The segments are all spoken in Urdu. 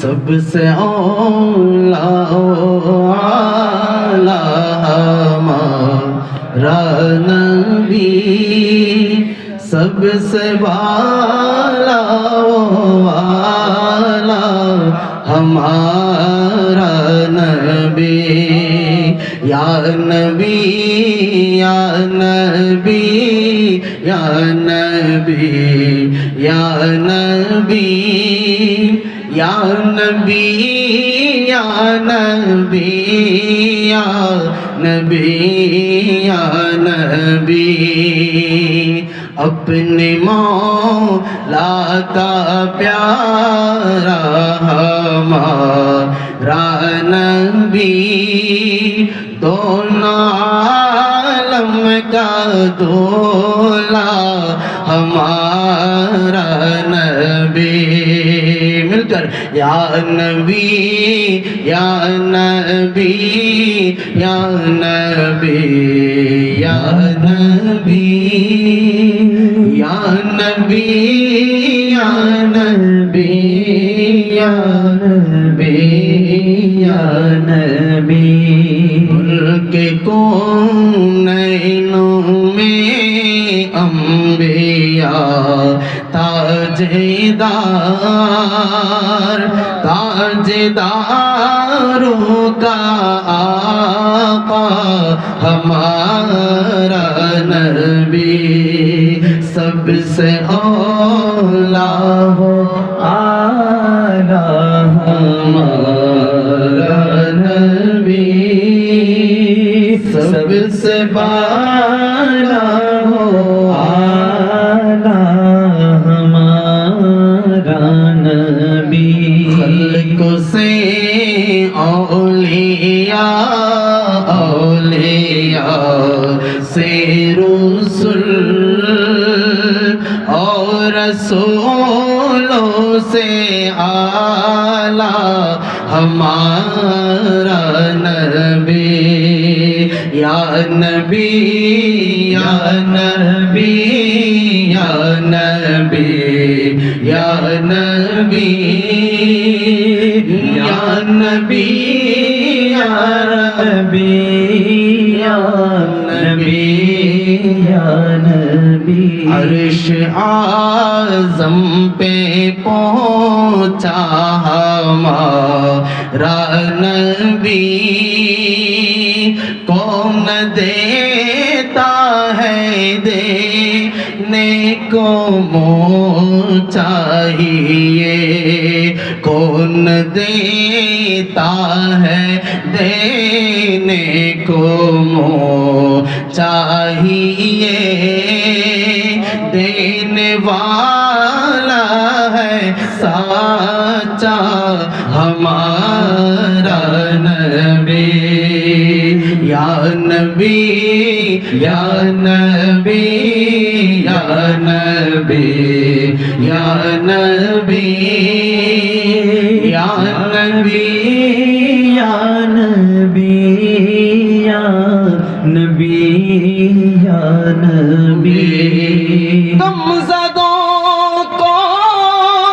سب سے اولا اعلی ہمارا نبی سب سے بالا والا ہمارا نبی یا نبی یا نبی یا نبی یا نبی یا نبی یا نبی یا نبی یا نبی، اپنے مولا کا پیارا ہمارا نبی، دونوں عالم کا دولا ہمارا یا نبی یا نبی یا نبی یا نبی یا نبی یا نبی یا نبی یا نبی۔ ملک کونینوں میں، انبیاء تاجدار، تاجداروں کا آقا ہمارا نبی سب سے اولا ہو، آلہ ہمارا نبی سب سے بالا رسولوں سے آلہ ہمارا نبی یا نبی یا نبی یا نبی یا نبی یا نبی یا نبی یا نبی؟ عرش اعظم پہ پہنچا ہمارا نبی۔ کون دیتا ہے دینے کو منہ چاہیے کون دیتا ہے دینے کو منہ چاہیے۔ دینے والا ہے سچا ہمارا نبی۔ یا نبی یا نبی یا نبی یا نبی یا نبی۔ نبی یا نبی غم زدوں کو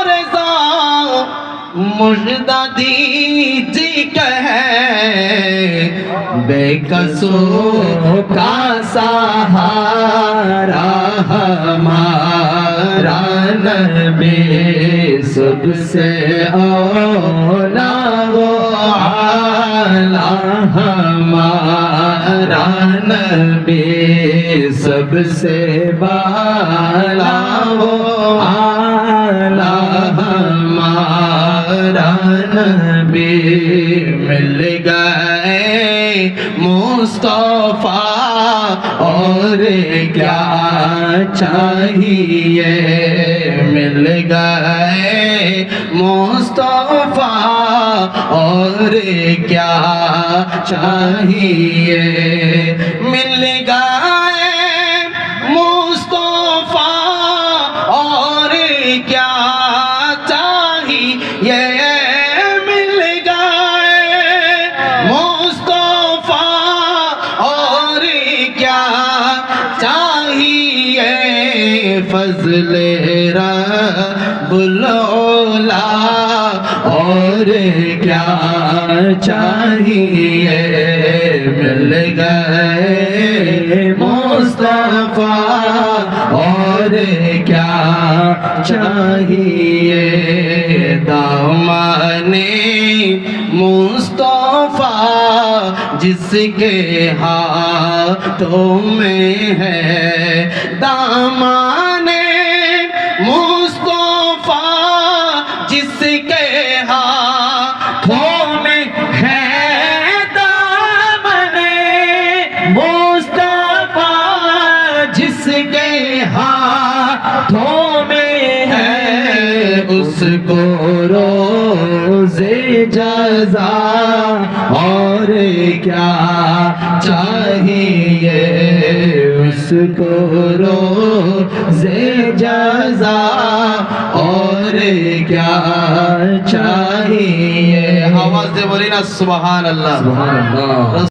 رضا مجدہ دیجی کہے بے قصو کا سہارا ہمارا نبی سب سے اولا وہ اعلیٰ ہمارا نبی سب سے بالا وہ اعلیٰ ہمارا نبی مل گئے مصطفیٰ اور کیا چاہیے؟ مل گئے مصطفیٰ، اور کیا چاہیے؟ مل گئے مصطفیٰ، اور کیا چاہیے؟ فضل رب العلا، اور کیا چاہیے؟ مل گئے مصطفیٰ، اور کیا چاہیے؟ دامن مصطفیٰ، جس کے ہاتھوں میں ہے دامان اس کو روزے جزا اور کیا چاہیے؟ اس کو روزے جزا اور کیا چاہیے؟ آواز سے بولی نا سبحان اللہ۔ سبحان اللہ۔